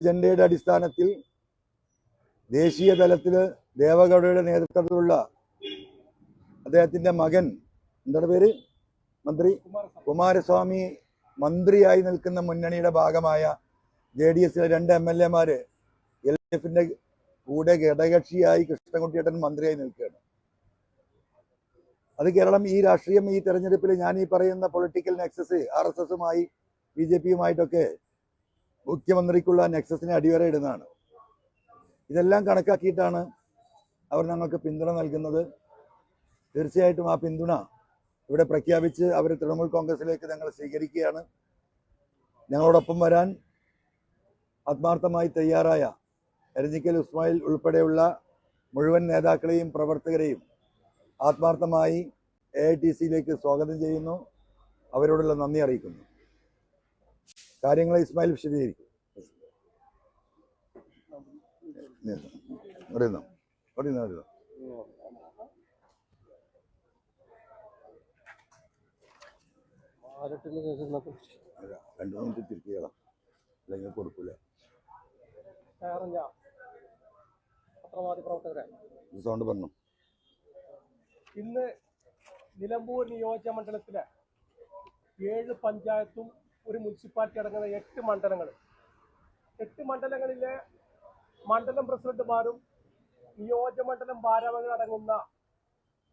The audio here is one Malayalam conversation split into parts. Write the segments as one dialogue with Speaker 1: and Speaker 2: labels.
Speaker 1: അജണ്ടയുടെ അടിസ്ഥാനത്തിൽ ദേശീയ തലത്തിൽ ദേവഗൌഡയുടെ നേതൃത്വത്തിലുള്ള അദ്ദേഹത്തിന്റെ മകൻ എന്താണ് പേര്? മന്ത്രി? കുമാരസ്വാമി മന്ത്രിയായി നിൽക്കുന്ന മുന്നണിയുടെ ഭാഗമായ ജെ ഡി എസിലെ രണ്ട് എം എൽ എമാർ എൽ ഡി എഫിന്റെ കൂടെ ഘടകക്ഷിയായി കൃഷ്ണൻകുട്ടിയേട്ടൻ മന്ത്രിയായി നിൽക്കുകയാണ്. അത് കേരളം ഈ രാഷ്ട്രീയം ഈ തെരഞ്ഞെടുപ്പിൽ ഞാൻ ഈ പറയുന്ന പൊളിറ്റിക്കൽ നെക്സസ് ആർ എസ് എസുമായി ബി ജെ പിയുമായിട്ടൊക്കെ മുഖ്യമന്ത്രിക്കുള്ള നെക്സസിനെ അടിവര ഇടുന്നതാണ്. ഇതെല്ലാം കണക്കാക്കിയിട്ടാണ് അവർ ഞങ്ങൾക്ക് പിന്തുണ നൽകുന്നത്. തീർച്ചയായിട്ടും ആ പിന്തുണ ഇവിടെ പ്രഖ്യാപിച്ച് അവർ തൃണമൂൽ കോൺഗ്രസിലേക്ക് ഞങ്ങൾ സ്വീകരിക്കുകയാണ്. ഞങ്ങളോടൊപ്പം വരാൻ ആത്മാർത്ഥമായി തയ്യാറായ എരഞ്ഞിക്കൽ ഉസ്മായിൽ ഉൾപ്പെടെയുള്ള മുഴുവൻ നേതാക്കളെയും പ്രവർത്തകരെയും ആത്മാർത്ഥമായി എ ഐ ടി സിയിലേക്ക് സ്വാഗതം ചെയ്യുന്നു. അവരോടുള്ള നന്ദി അറിയിക്കുന്നു. കാര്യങ്ങൾ ഇസ്മായിൽ വിശദീകരിക്കും. രണ്ടു മിനിറ്റ് തിരിക്കുക അല്ലെങ്കിൽ കൊടുക്കൂല. സൗണ്ട് പറഞ്ഞു.
Speaker 2: ഇന്ന് നിലമ്പൂർ നിയോജക മണ്ഡലത്തിലെ ഏഴ് പഞ്ചായത്തും ഒരു മുനിസിപ്പാലിറ്റി അടങ്ങുന്ന എട്ട് മണ്ഡലങ്ങൾ. എട്ട് മണ്ഡലങ്ങളിലെ മണ്ഡലം പ്രസിഡന്റുമാരും നിയോജകമണ്ഡലം ഭാരവാഹികൾ അടങ്ങുന്ന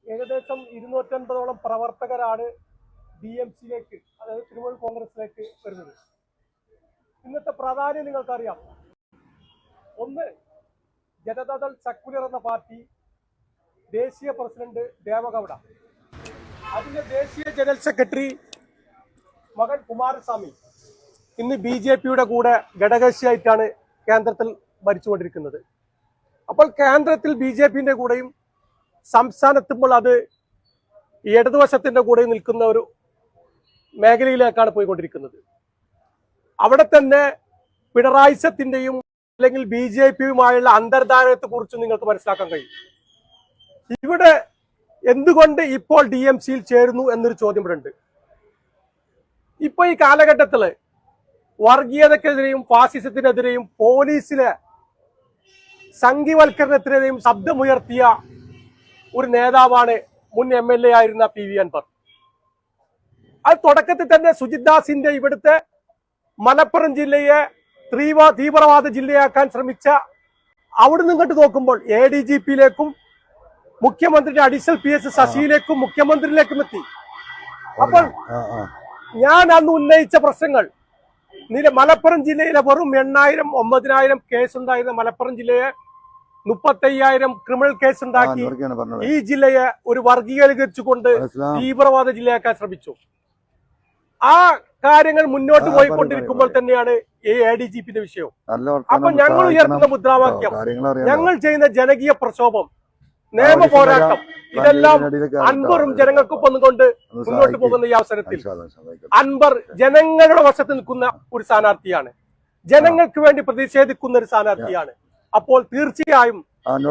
Speaker 2: ഏകദേശം ഇരുന്നൂറ്റൻപതോളം പ്രവർത്തകരാണ് ഡി എം സിയിലേക്ക് അതായത് തൃണമൂൽ കോൺഗ്രസിലേക്ക് വരുന്നത്. ഇന്നത്തെ പ്രാധാന്യം നിങ്ങൾക്കറിയാം. ഒന്ന് ജനതാദൾ സക്കുലർ എന്ന പാർട്ടി ദേശീയ പ്രസിഡന്റ് ദേവഗൌഡ. അതിന്റെ ദേശീയ ജനറൽ സെക്രട്ടറി മകൻ കുമാരസ്വാമി ഇന്ന് ബി ജെ പിയുടെ കൂടെ ഘടകകക്ഷിയായിട്ടാണ് കേന്ദ്രത്തിൽ ഭരിച്ചുകൊണ്ടിരിക്കുന്നത്. അപ്പോൾ കേന്ദ്രത്തിൽ ബി ജെ പിന്റെ കൂടെയും സംസ്ഥാനത്തുമ്പോൾ അത് ഇടതുവശത്തിന്റെ കൂടെ നിൽക്കുന്ന ഒരു മേഖലയിലേക്കാണ് പോയിക്കൊണ്ടിരിക്കുന്നത്. അവിടെ തന്നെ പിണറായിസത്തിന്റെയും അല്ലെങ്കിൽ ബി ജെ പിയുമായുള്ള അന്തർധാരത്തെ കുറിച്ച് നിങ്ങൾക്ക് മനസ്സിലാക്കാൻ കഴിയും. ഇവിടെ എന്തുകൊണ്ട് ഇപ്പോൾ ഡി എം സിയിൽ ചേരുന്നു എന്നൊരു ചോദ്യം ഇവിടെ ഉണ്ട്. ഇപ്പൊ ഈ കാലഘട്ടത്തിൽ വർഗീയതക്കെതിരെയും ഫാസിസത്തിനെതിരെയും പോലീസിലെ സംഘിവൽക്കരണത്തിനെതിരെയും ശബ്ദമുയർത്തിയ ഒരു നേതാവാണ് മുൻ എം എൽ എ ആയിരുന്ന പി വി അൻവർ. അത് തുടക്കത്തിൽ തന്നെ സുജിത് ദാസിന്റെ ഇവിടുത്തെ മലപ്പുറം ജില്ലയെ തീവ്ര തീവ്രവാദ ജില്ലയാക്കാൻ ശ്രമിച്ച അവിടുന്ന് ഇങ്ങോട്ട് നോക്കുമ്പോൾ എ ഡി ജി പിയിലേക്കും മുഖ്യമന്ത്രിയുടെ അഡീഷണൽ പി എസ് ശശിയിലേക്കും മുഖ്യമന്ത്രിയിലേക്കും എത്തി. അപ്പോൾ ഞാൻ അന്ന് ഉന്നയിച്ച പ്രശ്നങ്ങൾ. നില മലപ്പുറം ജില്ലയിലെ വെറും എണ്ണായിരം ഒമ്പതിനായിരം കേസ് ഉണ്ടായിരുന്ന മലപ്പുറം ജില്ലയെ മുപ്പത്തയ്യായിരം ക്രിമിനൽ കേസ് ഉണ്ടാക്കി ഈ ജില്ലയെ ഒരു വർഗീകരിച്ചുകൊണ്ട് തീവ്രവാദ ജില്ലയാക്കാൻ ശ്രമിച്ചു. ആ കാര്യങ്ങൾ മുന്നോട്ട് പോയിക്കൊണ്ടിരിക്കുമ്പോൾ തന്നെയാണ് ഈ എ ഡി ജി പിന്റെ വിഷയം.
Speaker 1: നല്ല
Speaker 2: അപ്പൊ ഞങ്ങൾ ഉയർത്തുന്ന മുദ്രാവാക്യം. ഞങ്ങൾ ചെയ്യുന്ന ജനകീയ പ്രക്ഷോഭം നിയമ പോരാട്ടം. ഇതെല്ലാം അൻപറും ജനങ്ങൾക്കൊപ്പം നിന്നുകൊണ്ട് മുന്നോട്ട് പോകുന്ന ഈ അവസരത്തിൽ അൻവർ ജനങ്ങളുടെ വശത്ത് നിൽക്കുന്ന ഒരു സ്ഥാനാർത്ഥിയാണ്. ജനങ്ങൾക്ക് വേണ്ടി പ്രതിഷേധിക്കുന്ന ഒരു സ്ഥാനാർത്ഥിയാണ്. അപ്പോൾ തീർച്ചയായും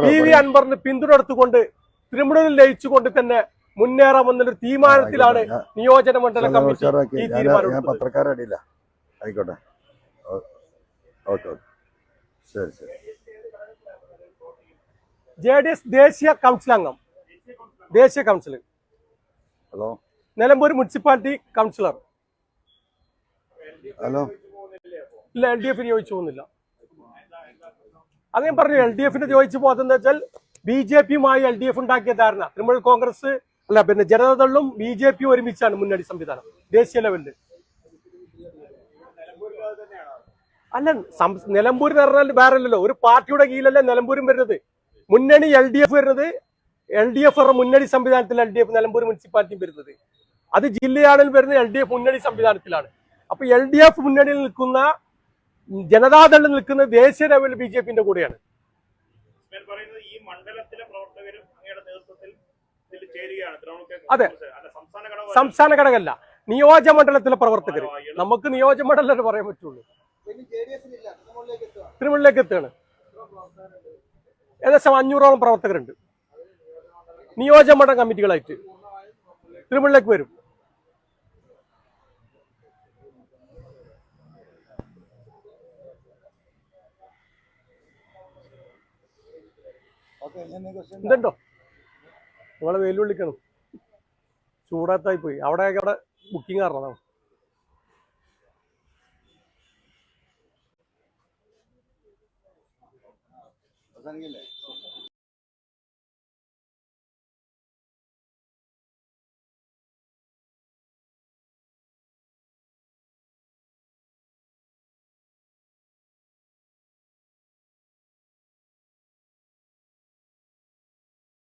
Speaker 2: പി വി അൻവറിന് പിന്തുണ തൃണമൂലിൽ ലയിച്ചുകൊണ്ട് തന്നെ മുന്നേറാമെന്നൊരു തീരുമാനത്തിലാണ് നിയോജന മണ്ഡല കമ്മിറ്റി.
Speaker 1: പത്രക്കാരടിയില്ല. ആയിക്കോട്ടെ. ഓ- ഓക്കെ ഓക്കെ. ശരി ശരി.
Speaker 2: ജെ ഡി എസ് ദേശീയ കൗൺസിൽ അംഗം. ദേശീയ council
Speaker 1: hello.
Speaker 2: Nilambur municipality councillor
Speaker 1: hello.
Speaker 2: ഇല്ല എൽ ഡി എഫിന് ചോദിച്ചു പോകുന്നില്ല. അത് ഞാൻ പറഞ്ഞു എൽ ഡി എഫിന് ചോദിച്ചു പോകുന്നത് വെച്ചാൽ ബി ജെ പിയുമായി എൽ ഡി എഫ് ഉണ്ടാക്കിയ ധാരണ. തൃണമൂൽ കോൺഗ്രസ് അല്ല പിന്നെ ജനതാദളും ബി ജെ പി ഒരുമിച്ചാണ് മുന്നണി സംവിധാനം ദേശീയ ലെവലിൽ അല്ല നിലമ്പൂർ എന്ന് പറഞ്ഞാൽ വേറെ അല്ലല്ലോ ഒരു പാർട്ടിയുടെ കീഴിലല്ലേ നിലമ്പൂരും വരുന്നത്? മുന്നണി എൽ ഡി എഫ് വരുന്നത് എൽ ഡി എഫ് മുന്നണി സംവിധാനത്തിൽ എൽ ഡി എഫ് നിലമ്പൂർ മുനിസിപ്പാലിറ്റിയും വരുന്നത്. അത് ജില്ലയാണെങ്കിൽ വരുന്നത് എൽ ഡി എഫ് മുന്നണി സംവിധാനത്തിലാണ്. അപ്പൊ എൽ ഡി എഫ് മുന്നണിയിൽ നിൽക്കുന്ന ജനതാദൾ നിൽക്കുന്ന ദേശീയ ലെവലിൽ ബി ജെ പിന്റെ കൂടെയാണ്.
Speaker 3: ഞാൻ പറയുന്നത് ഈ മണ്ഡലത്തിലെ പ്രവർത്തകരും അങ്ങയുടെ നേതൃത്വത്തിൽ ഇതിൽ ചേരുകയാണ്.
Speaker 2: അതെ.
Speaker 3: അല്ല സംസ്ഥാന ഘടകം
Speaker 2: സംസ്ഥാന ഘടകമല്ല. നിയോജക മണ്ഡലത്തിലെ പ്രവർത്തകർ നമുക്ക് നിയോജക മണ്ഡലം പറയാൻ പറ്റുള്ളൂ. തൃണമൂലിലേക്ക് എത്തുകയാണ് ഏകദേശം അഞ്ഞൂറോളം പ്രവർത്തകരുണ്ട്. നിയോജകമണ്ഡലം കമ്മിറ്റികളായിട്ട്. തിരുമണിലേക്ക് വരും. ഇതുണ്ടോ? നിങ്ങളെ വെല്ലുവിളിക്കണം ചൂടാത്തായി പോയി. അവിടെ അവിടെ ബുക്കിംഗ് കാരണമാണ്
Speaker 1: गेले